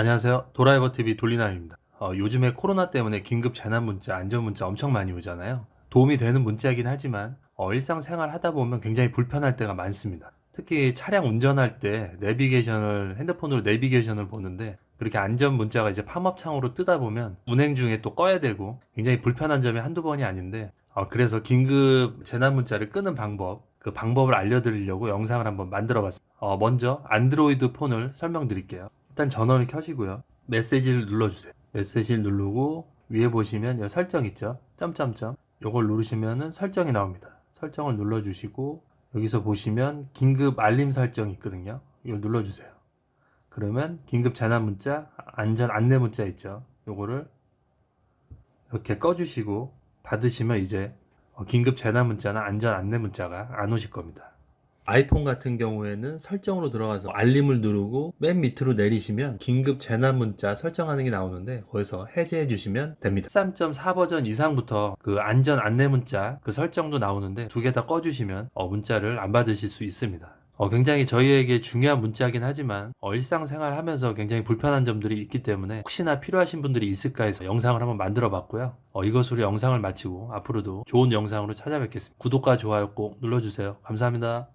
안녕하세요. 도라이버TV 돌리나입니다. 어, 요즘에 코로나 때문에 긴급 재난 문자, 안전 문자 엄청 많이 오잖아요. 도움이 되는 문자이긴 하지만 어, 일상생활 하다 보면 굉장히 불편할 때가 많습니다. 특히 차량 운전할 때 내비게이션을 핸드폰으로 내비게이션을 보는데 그렇게 안전 문자가 이제 팝업창으로 뜨다 보면 운행 중에 또 꺼야 되고 굉장히 불편한 점이 한두 번이 아닌데 어, 그래서 긴급 재난 문자를 끄는 방법 그 방법을 알려드리려고 영상을 한번 만들어 봤습니다. 어, 먼저 안드로이드 폰을 설명드릴게요. 일단 전원을 켜시고요. 메시지를 눌러주세요. 메시지를 누르고 위에 보시면 여기 설정 있죠? 점점점. 요걸 누르시면은 설정이 나옵니다. 설정을 눌러주시고 여기서 보시면 긴급 알림 설정이 있거든요. 이걸 눌러주세요. 그러면 긴급 재난 문자, 안전 안내 문자 있죠? 요거를 이렇게 꺼주시고 받으시면 이제 어, 긴급 재난 문자나 안전 안내 문자가 안 오실 겁니다. 아이폰 같은 경우에는 설정으로 들어가서 알림을 누르고 맨 밑으로 내리시면 긴급 재난 문자 설정하는 게 나오는데 거기서 해제해 주시면 됩니다. 13.4 버전 이상부터 그 안전 안내 문자 그 설정도 나오는데 두 개 다 꺼주시면 어, 문자를 안 받으실 수 있습니다. 어, 굉장히 저희에게 중요한 문자긴 하지만 어, 일상생활 하면서 굉장히 불편한 점들이 있기 때문에 혹시나 필요하신 분들이 있을까 해서 영상을 한번 만들어 봤고요. 어, 이것으로 영상을 마치고 앞으로도 좋은 영상으로 찾아뵙겠습니다. 구독과 좋아요 꼭 눌러주세요. 감사합니다.